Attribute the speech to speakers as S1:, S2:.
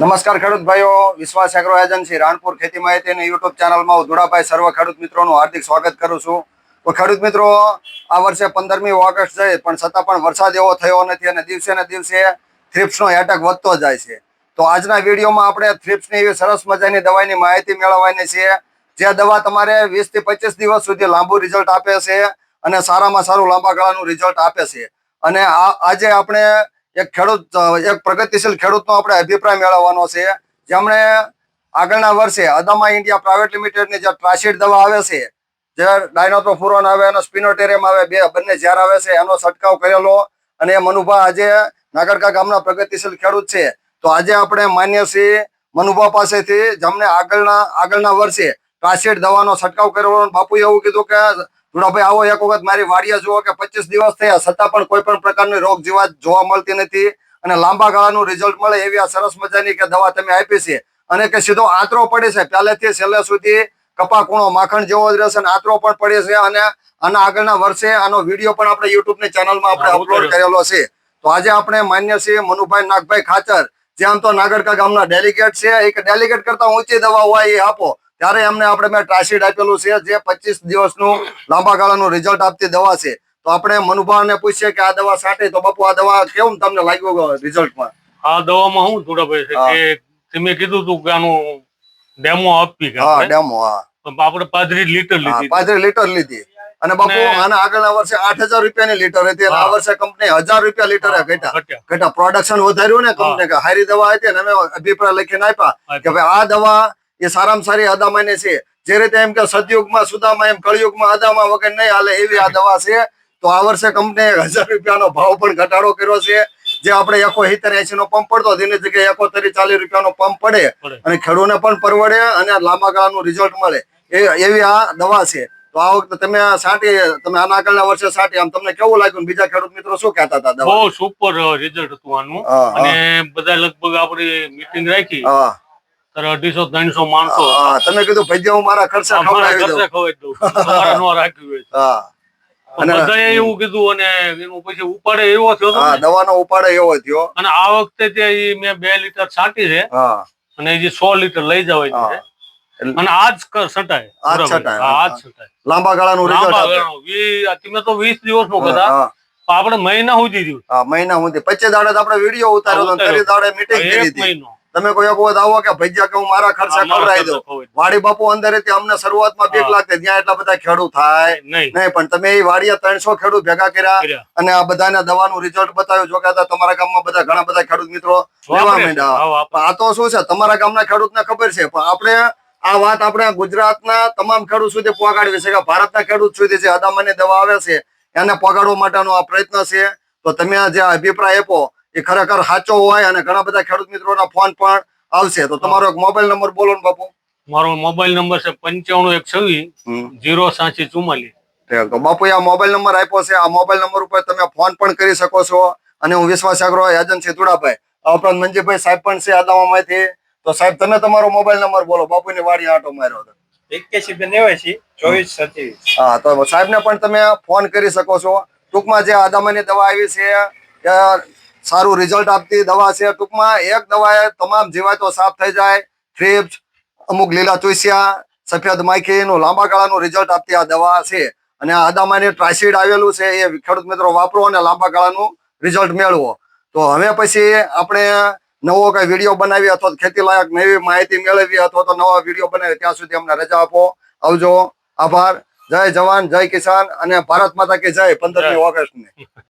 S1: નમસ્કાર ખેડૂત ભાઈઓ, વિશ્વાસ એગ્રો એજન્સી, રાણપુર ખેતી માહિતીની યુટ્યુબ ચેનલમાં હું ધુડાભાઈ સર્વ ખેડૂત મિત્રોનું હાર્દિક સ્વાગત કરું છું. તો ખેડૂત મિત્રો, આ વર્ષે પંદરમી ઓગસ્ટ છે, પણ છતાં પણ વરસાદ એવો થયો નથી અને દિવસે ને દિવસે થ્રિપ્સનો એટેક વધતો જાય છે. તો આજના વિડીયોમાં આપણે થ્રિપ્સની એવી સરસ મજાની દવાની માહિતી મેળવવાની છે, જે દવા તમારે વીસથી પચીસ દિવસ સુધી લાંબુ રિઝલ્ટ આપે છે અને સારામાં સારું લાંબા ગાળાનું રિઝલ્ટ આપે છે. અને આજે આપણે એક ખેડૂત એક પ્રગતિશીલ ખેડૂતનો આપણે અભિપ્રાય મેળવવાનો છે. જેમણે આગળના વર્ષે અદામા ઇન્ડિયા પ્રાઇવેટ લિમિટેડની જે ટ્રાસિડ દવા આવે છે, જે ડાયનોટ્રોફુરોન આવે અને સ્પિનોટેરિયમ આવે, બે બંને ઝેર આવે છે, એનો છંટકાવ કરેલો અને એ મનુભા આજે નાગરકા ગામના પ્રગતિશીલ ખેડૂત છે. તો આજે આપણે માન્ય શ્રી મનુભા પાસેથી જેમને આગળના આગળના વર્ષે ટ્રાસિડ દવાનો છંટકાવ કરેલો બાપુએ એવું કીધું કે ધુડાભાઈ આવો એક વખત મારી વાડિયા જુઓ કે પચીસ દિવસ થયા છતાં પણ કોઈ પણ પ્રકારની રોગ જીવાત જોવા મળતી નથી. અને લાંબા ગાળાનું રિઝલ્ટ મળે એવી આ સરસ મજાની કે દવા તમે આપી છે. અને કે સીધો આંતરો પડે છે પહેલેથી છેલ્લે સુધી કપા કૂણો માખણ જેવો જ રહેશે અને આંતરો પણ પડે છે. અને આના આગળના વર્ષે આનો વીડિયો પણ આપણે યુટ્યુબની ચેનલમાં આપણે અપલોડ કરેલો છે. તો આજે આપણે માન્ય છે મનુભાઈ નાગભાઈ ખાચર. જે આમ તો નાગરકા ગામના ડેલિગેટ છે. એક ડેલિગેટ કરતા ઊંચી દવા હોય એ આપો. ત્યારે એમને આપણે મેં ટ્રાસીડ આપેલું છે જે પચીસ દિવસનું લાંબા ગાળાનું રિઝલ્ટ આપતી દવા છે. તો આપણે મનુભાઈને પૂછીએ કે આ દવા સાટે? તો બાપુ આ દવા કેવું તમને લાગ્યું રિઝલ્ટમાં
S2: આ દવામાં શું
S1: હા.
S2: કે તમે કીધું તું કે આનું ડેમો આપી
S1: હા ડેમો હા.
S2: આપણે પાંત્રીસ લીટર લીધી
S1: પાંત્રીસ લીટર લીધી. અને બાપુ આના આગળના વર્ષે આઠ હજાર રૂપિયાની લીટર હતી. આ વર્ષે કંપની હજાર રૂપિયા લીટરે ઘટ્યા.
S2: ઘટ્યા.
S1: ઘટા પ્રોડક્શન વધાર્યું ને કંપની કે હારી દવા હતી અને અમે અભિપ્રાય લખીને આપ્યા કે ભાઈ આ દવા એ સારામાં સારી અદામાને છે. જે રીતે એમ કે સદયુગમાં સુદામાં એમ કળિયુગમાં અદામા વગર નહીં હાલે એવી આ દવા છે. તો આ વર્ષે કંપનીએ હજાર રૂપિયાનો ભાવ પણ ઘટાડો કર્યો છે. જે આપણે એકો સિત્તેર એસી નો પંપ પડતો તેની જગ્યાએ એકોતેરી ચાલીસ રૂપિયાનો પંપ પડે. અને ખેડૂતને પણ પરવડે અને લાંબા ગાળાનું રિઝલ્ટ મળે. એવી આ દવા છે. તો આ વખતે તમે આ સાટી તમે આના આગળના વર્ષે સાટી આમ તમને કેવું લાગ્યું? બીજા ખેડૂત મિત્રો શું કહેતા હતા
S2: બહુ સુપર રિઝલ્ટ હતું આનું. અને બધા લગભગ આપણે મીટિંગ રાખી. અઢીસો ત્રણસો માણસો.
S1: તમે કીધું ભજીયા હું મારા ખર્ચે ખવડાવી દઉં.
S2: ઘરને દઉં. તમારે નો રાખ્યું હોય. તો.
S1: હા.
S2: પણ
S1: અને-
S2: બધાએ એવું કીધું અને એનું પછી ઉપાડે એવો થયો
S1: હા દવાનો ઉપાડો એવો થયો.
S2: અને આ વખતે તે મેં બે લીટર છાંટી છે અને જે સો લીટર લઈ જવાય છે. અને આજ છટાય.
S1: આજ સટાય.
S2: આજ છટાય.
S1: લાંબા ગાળાનું રિઝલ્ટ.
S2: તમે તો વીસ
S1: દિવસનું
S2: કદા આપણે મહિના સુધી રહ્યું
S1: હા મહિના સુધી. પચીસ દાડે તો આપણે વીડિયો ઉતાર્યો હતો દાડે મીટિંગ કરી હતી તમે કોઈ વખત આવો કે ભજીયા કે હું મારા ખર્ચા ખવડાવી દઉં. વાડી બાપુ અંદર હતી અમને શરૂઆતમાં બીક. લાગતી ત્યાં એટલા બધા ખેડૂત થાય.
S2: નહીં
S1: પણ તમે એ વાડીએ ત્રણસો ખેડૂત ભેગા કર્યા. અને આ બધાને દવાનું રિઝલ્ટ બતાવ્યું. જો કે તમારા ગામમાં બધા ઘણા બધા ખેડૂત મિત્રો લેવા માંડ્યા. આ તો શું છે? તમારા ગામના ખેડૂતને ખબર છે. પણ આપણે આ વાત આપણે ગુજરાતના તમામ ખેડૂત સુધી પહોંચાડવી છે કે ભારતના ખેડૂત સુધી જે અદામાની દવા આવે છે એને પહોંચાડવા માટેનો આ પ્રયત્ન છે. તો તમે આ જે અભિપ્રાય આપો એ ખરેખર સાચો હોય અને ઘણા બધા ખેડૂત મિત્રોના ફોન પણ આવશે તો તમારો એક મોબાઈલ નંબર બોલો ને બાપુ.
S2: મારો મોબાઈલ નંબર છે પંચાણું એક છવ્વીસ જીરો સાચી ચુમ્માલીસ.
S1: તો બાપુએ આ મોબાઈલ નંબર આપ્યો છે. આ મોબાઈલ નંબર ઉપર તમે ફોન પણ કરી શકો છો અને હું વિશ્વાસ અગ્રો એજન્સી ધુડાભાઈ આ ઉપરાંત મંજીભાઈ સાહેબ પણ છે આદામામાંથી તો સાહેબ તમે તમારો મોબાઈલ નંબર બોલો. બાપુની વાડી આટો માર્યો હતો.
S3: એક્યાસી બે નેવાસી ચોવીસ સત્યાવીસ
S1: હા તો સાહેબને પણ તમે ફોન કરી શકો છો. ટૂંકમાં જે આદામાની દવા આવી છે સારું રિઝલ્ટ આપતી દવા છે. ટૂંકમાં એક દવાએ તમામ જીવાતો સાફ થઈ જાય. થ્રીપ્સ, અમુક લીલા ચોસિયા, સફેદ માખીનું લાંબા ગાળાનું રિઝલ્ટ આપતી આ દવા છે. અને આ ટ્રાઇસિડ આવેલું છે એ ખેડૂત મિત્રો વાપરો અને લાંબા ગાળાનું રિઝલ્ટ મેળવો. તો હવે પછી આપણે નવો કઈ વીડિયો બનાવી અથવા ખેતી લાયક નવી માહિતી મેળવી અથવા તો નવા વીડિયો બનાવી ત્યાં સુધી અમને રજા આપો. આવજો. આભાર. જય જવાન, જય કિસાન અને ભારત માતા કે જય. પંદરમી ઓગસ્ટ